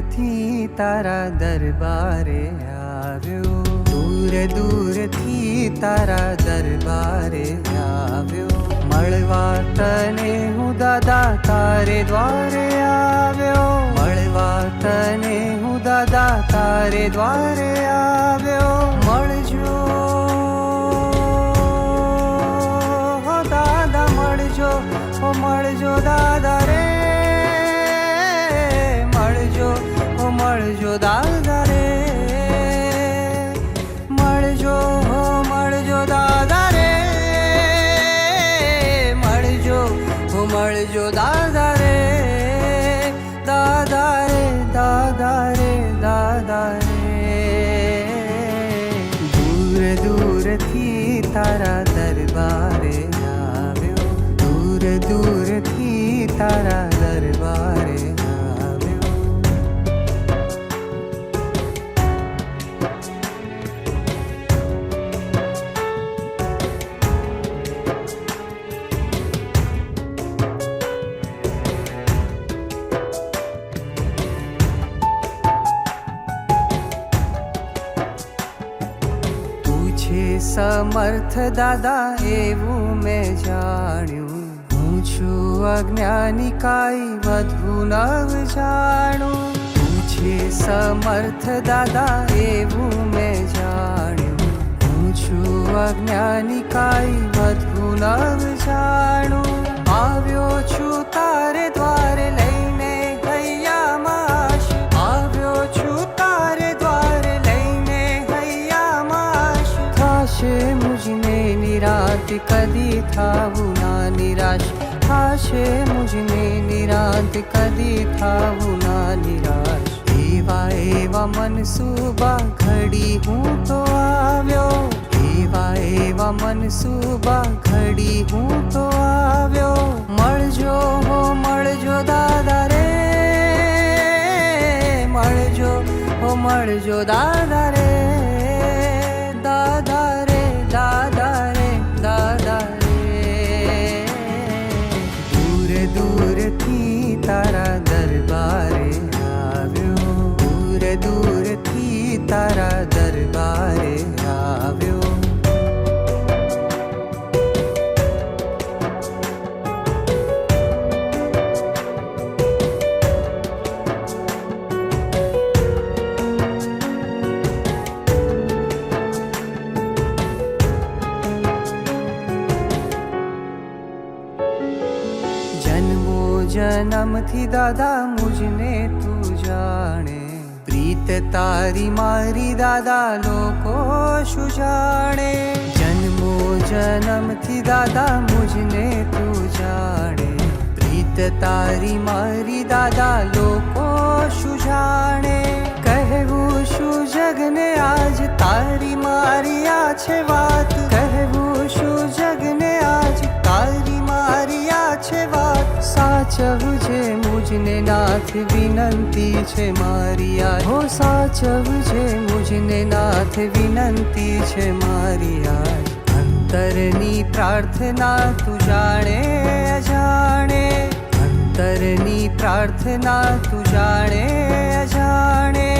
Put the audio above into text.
દૂરથી તારા દરબારે આવ્યો. દૂર દૂરથી તારા દરબારે આવ્યો. મળવા તને હું દાદા તારે દ્વારે આવ્યો. મળવા તને હું દાદા તારે દ્વારે આવ્યો. મળજો મળજો દાદા રે. મળજો હો મળજો દાદા રે. મળજો હો મળજો દાદા રે. દાદા રે દાદા રે દાદા રે. દૂર, દૂરથી તારા દરબારે આવ્યો. દૂર, દૂરથી તારા સમર્થ દાદા, એવું મેં જાણ્યું. હું છું અજ્ઞાની કાઈ વધુ નવ જાણું. તું છે સમર્થ દાદા, એવું મેં જાણ્યું. હું છું અજ્ઞાની કાઈ વધુ નવ જાણું. આવ્યો છું તારે થાશે મુજને નિરાત કદી થાવું ના નિરાશ. થાશે મુજને નિરાત કદી થાવું ના નિરાશ. એવા એવા મનસૂબા ઘડી હું તો આવ્યો. એવા એવા મનસૂબા ઘડી હું તો આવ્યો. મળજો હો, મળજો દાદા રે. મળજો હો, મળજો દાદા રે. દાદા દૂરથી તારા દરબારે આવ્યો દૂર દૂરથી તારા જન્મથી દાદા મુજને તું જાણે પ્રીત તારી મારી દાદા લોકો શું જાણે જન્મો જન્મથી દાદા મુજને તું જાણે પ્રીત તારી મારી દાદા લોકો શું જાણે કહેવું શું જગને આજ તારી મારી આ છે વાત સાચવજે મુજને નાથ વિનંતી છે મારી આ હો સાચવજે મુજને નાથ વિનંતી છે મારી આ અંતરની પ્રાર્થના તું જાણે, અજાણે. અંતરની પ્રાર્થના તું જાણે, અજાણે.